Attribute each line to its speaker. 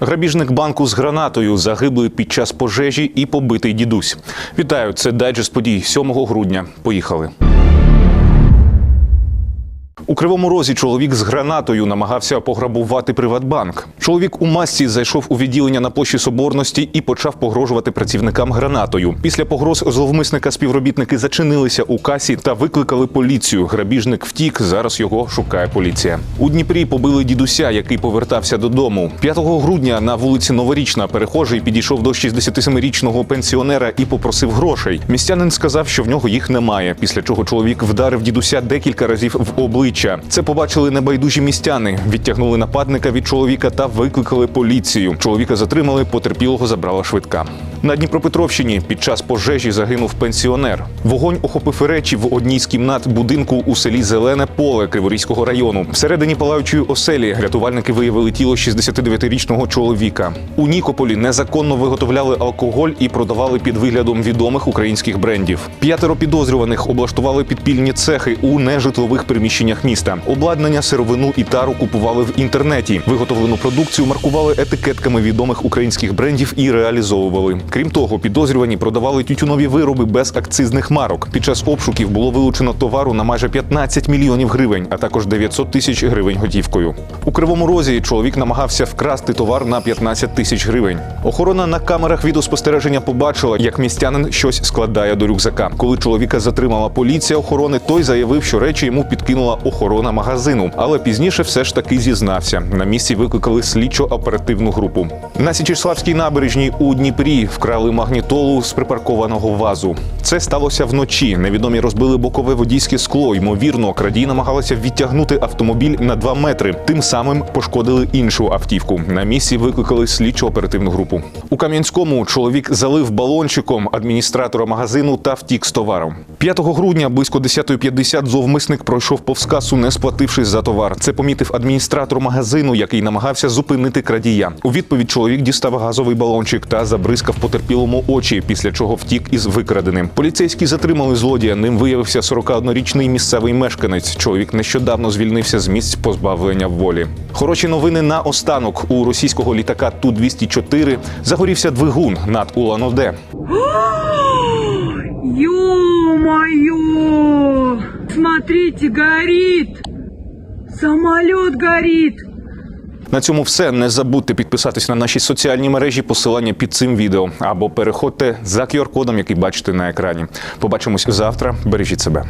Speaker 1: Грабіжник банку з гранатою загиблий під час пожежі і побитий дідусь. Вітаю, це дайджест подій 7 грудня. Поїхали. Кривому розі чоловік з гранатою намагався пограбувати Приватбанк. Чоловік у масці зайшов у відділення на площі Соборності і почав погрожувати працівникам гранатою. Після погроз зловмисника співробітники зачинилися у касі та викликали поліцію. Грабіжник втік. Зараз його шукає поліція. У Дніпрі побили дідуся, який повертався додому. 5 грудня на вулиці Новорічна перехожий підійшов до 67-річного пенсіонера і попросив грошей. Містянин сказав, що в нього їх немає. Після чого чоловік вдарив дідуся декілька разів в обличчя. Це побачили небайдужі містяни. Відтягнули нападника від чоловіка та викликали поліцію. Чоловіка затримали, потерпілого забрала швидка. На Дніпропетровщині під час пожежі загинув пенсіонер. Вогонь охопив речі в одній з кімнат будинку у селі Зелене Поле Криворізького району. Всередині палаючої оселі рятувальники виявили тіло 69-річного чоловіка. У Нікополі незаконно виготовляли алкоголь і продавали під виглядом відомих українських брендів. П'ятеро підозрюваних облаштували підпільні цехи у нежитлових приміщеннях міста. Обладнання, сировину і тару купували в інтернеті. Виготовлену продукцію маркували етикетками відомих українських брендів і реалізовували. Крім того, підозрювані продавали тютюнові вироби без акцизних марок. Під час обшуків було вилучено товару на майже 15 мільйонів гривень, а також 900 тисяч гривень готівкою. У кривому розі чоловік намагався вкрасти товар на 15 тисяч гривень. Охорона на камерах відеоспостереження побачила, як містянин щось складає до рюкзака. Коли чоловіка затримала поліція охорони, той заявив, що речі йому підкинула охорона магазину, але пізніше все ж таки зізнався. На місці викликали слідчо-оперативну групу. На Січеславській набережній у Дніпрі вкрали магнітолу з припаркованого вазу. Це сталося вночі. Невідомі розбили бокове водійське скло. Ймовірно, крадії намагалися відтягнути автомобіль на 2 метри. Тим самим пошкодили іншу автівку. На місці викликали слідчо-оперативну групу. У Кам'янському чоловік залив балончиком адміністратора магазину та втік з товаром. 5 грудня близько 10.50 зловмисник пройшов повз касу, не сплативши за товар. Це помітив адміністратор магазину, який намагався зупинити крадія. У відповідь чоловік дістав газовий балончик та забризкав потерпілому очі, після чого втік із викраденим. Поліцейські затримали злодія. Ним виявився 41-річний місцевий мешканець. Чоловік нещодавно звільнився з місць позбавлення волі. Хороші новини на останок. У російського літака Ту 204 загорівся двигун над Улан-Удэ.
Speaker 2: Ё-моё! Смотрите, горит! Самолет горит!
Speaker 1: На цьому все. Не забудьте підписатись на наші соціальні мережі, посилання під цим відео або переходьте за QR-кодом, який бачите на екрані. Побачимось завтра. Бережіть себе.